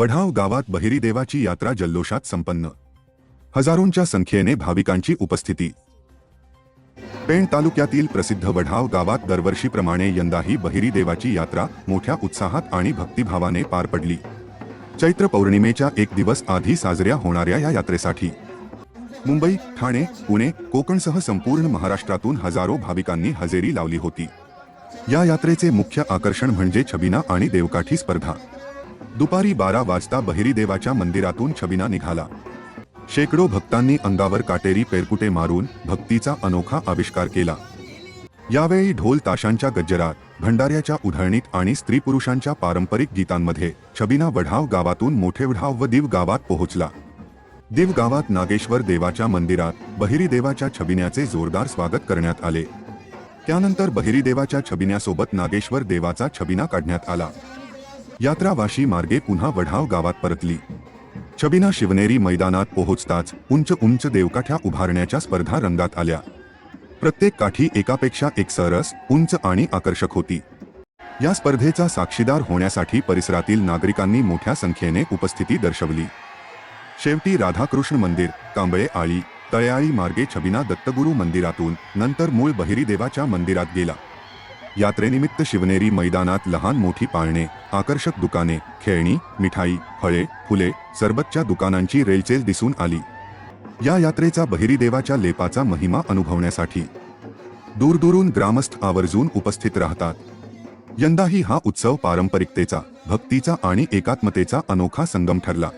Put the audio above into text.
वढाव गावात बहिरी देवाची यात्रा जल्लोषात संपन्न. हजारोंच्या संख्येने भाविकांची उपस्थिती. पेण तालुक्यातील प्रसिद्ध वढाव गावात दरवर्षीप्रमाणे यंदाही बहिरी देवाची यात्रा मोठ्या उत्साहात आणि भक्तिभावाने पार पडली. चैत्र पौर्णिमेच्या एक दिवस आधी साजऱ्या होणाऱ्या या यात्रेसाठी. मुंबई ठाणे पुणे कोकणसह संपूर्ण महाराष्ट्रातून हजारो भाविकांनी हजेरी लावली होती. या यात्रेचे मुख्य आकर्षण म्हणजे छबिना आणि देवकाठी स्पर्धा. दुपारी बारा वाजता बहिरी देवाच्या मंदिरातून छबिना निघाला. शेकडो भक्तांनी अंगावर काटेरी पेरकुटे मारून भक्तीचा अनोखा आविष्कार केला. यावेळी ढोल ताशांच्या गज्जरात भंडाऱ्याच्या उधळणीत आणि स्त्री पुरुषांच्या पारंपरिक गीतांमध्ये छबिना वढाव गावातून मोठे वढाव व दिव गावात पोहोचला. दिव गावात नागेश्वर देवाच्या मंदिरात बहिरी देवाच्या छबिन्याचे जोरदार स्वागत करण्यात आले. त्यानंतर बहिरी देवाच्या छबिन्यासोबत नागेश्वर देवाचा छबिना काढण्यात आला. यात्रा वाशी मार्गे पुन्हा वढाव गावात परतली. छबिना शिवनेरी मैदानात पोहोचताच उंच उंच देवकाठ्या उभारण्याच्या स्पर्धा रंगात आल्या. प्रत्येक काठी एकापेक्षा एक सरस उंच आणि आकर्षक होती. या स्पर्धेचा साक्षीदार होण्यासाठी परिसरातील नागरिकांनी मोठ्या संख्येने उपस्थिती दर्शवली. शेवटी राधाकृष्ण मंदिर कांबळे आळी तळ्याळी मार्गे छबिना दत्तगुरू मंदिरातून नंतर मूळ बहिरी देवाच्या मंदिरात गेला. यात्रेनिमित्त शिवनेरी मैदानात लहान मोठी पाळणे आकर्षक दुकाने खेळणी मिठाई फळे फुले सरबतच्या दुकानांची रेलचेल दिसून आली. या यात्रेचा बहिरी देवाच्या लेपाचा महिमा अनुभवण्यासाठी. दूरदूरून ग्रामस्थ आवर्जून उपस्थित राहतात. यंदाही हा उत्सव पारंपरिकतेचा भक्तीचा आणि एकात्मतेचा अनोखा संगम ठरला.